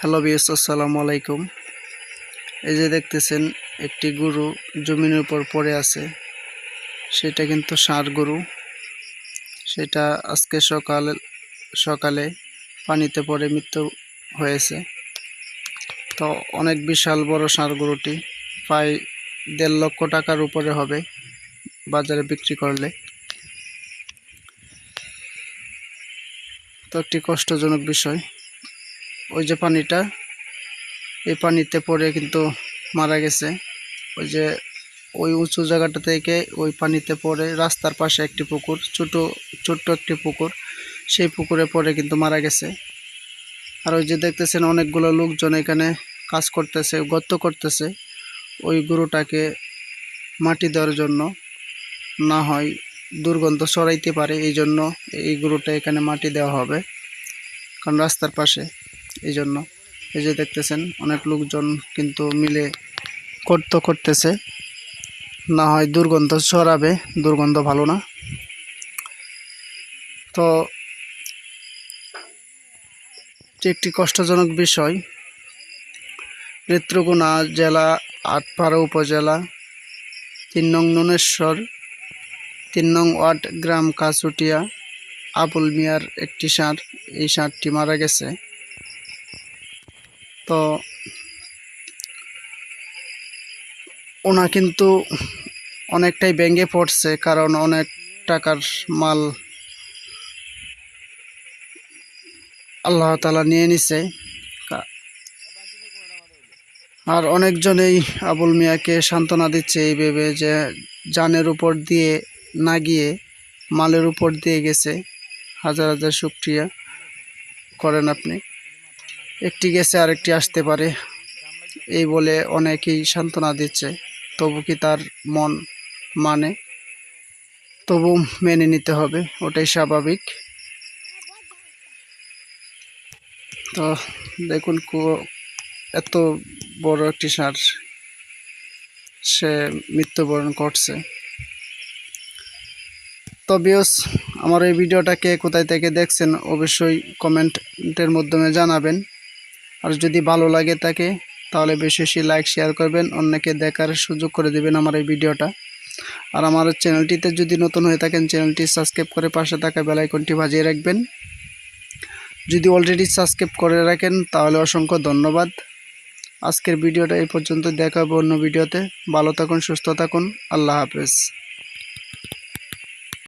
Hello BS আসসালামু আলাইকুম। এই যে দেখতেছেন, একটি গরু জমিনের উপর পড়ে আছে। সেটা কিন্তু ষাঁড় গরু। সেটা আজকে সকাল, সকালে পানিতে পড়ে মৃত্যু হয়েছে। তো অনেক বিশাল বড় ষাঁড় গরুটি, প্রায় দেড় লক্ষ টাকার উপরে হবে বাজারে বিক্রি করলে। তো একটি কষ্টজনক বিষয়। ওই যে পানিটা, এই পানিতে পড়ে কিন্তু মারা গেছে। ওই যে ওই উঁচু জায়গাটা থেকে ওই পানিতে পড়ে, রাস্তার পাশে একটি পুকুর, ছোট, ছোট্ট একটি পুকুর, সেই পুকুরে পড়ে কিন্তু মারা গেছে। আর ওই যে দেখতেছেন অনেকগুলো লোকজন এখানে কাজ করতেছে, গর্ত করতেছে। ওই গরুটাকে মাটি দেওয়ার জন্য না হয় দুর্গন্ধ সরাইতে পারে, এই জন্য এই গরুটা এখানে মাটি দেওয়া হবে, কারণ রাস্তার পাশে। এই জন্য এই যে দেখতেছেন, অনেক লোকজন কিন্তু মিলে করত, করতেছে। না হয় দুর্গন্ধ ছড়াবে, দুর্গন্ধ ভালো না। তো একটি কষ্টজনক বিষয়। নেত্রকোনা জেলা, আটপাড়া উপজেলা, তিন নং ননেশ্বর, তিন নং ওয়ার্ড গ্রাম কাচুটিয়া আবুল মিয়ার একটি ষাঁড় এই ষাঁড়টি মারা গেছে। তো ওনা কিন্তু অনেকটাই ব্যঙ্গে পড়ছে, কারণ অনেক টাকার মাল আল্লাহ তালা নিয়ে নিছে। আর অনেকজনেই আবুল মিয়াকে সান্ত্বনা দিচ্ছে এই ভেবে যে জানের উপর দিয়ে না গিয়ে মালের উপর দিয়ে গেছে। হাজার হাজার শুক্রিয়া করেন আপনি। একটি গেছে, আরেকটি আসতে পারে। এই বলে অনেকেই সান্ত্বনা দিচ্ছে, তবু কি তার মন মানে? তবু মেনে নিতে হবে, ওটাই স্বাভাবিক। তো দেখুন, কু- এত বড় একটি সার সে মৃত্যুবরণ করছে। তো বিয়স আমার এই ভিডিওটাকে কোথায় থেকে দেখছেন, অবশ্যই কমেন্টের মাধ্যমে জানাবেন। আর যদি ভালো লাগে তাকে, তাহলে বেশি বেশি লাইক শেয়ার করবেন, অন্যকে দেখার সুযোগ করে দেবেন আমার এই ভিডিওটা। আর আমার চ্যানেলটিতে যদি নতুন হয়ে থাকেন, চ্যানেলটি সাবস্ক্রাইব করে পাশে থাকা বেলাইকনটি বাজিয়ে রাখবেন। যদি অলরেডি সাবস্ক্রাইব করে রাখেন, তাহলে অসংখ্য ধন্যবাদ। আজকের ভিডিওটা এই পর্যন্ত, দেখা হবে অন্য ভিডিওতে। ভালো থাকুন, সুস্থ থাকুন। আল্লাহ হাফেজ।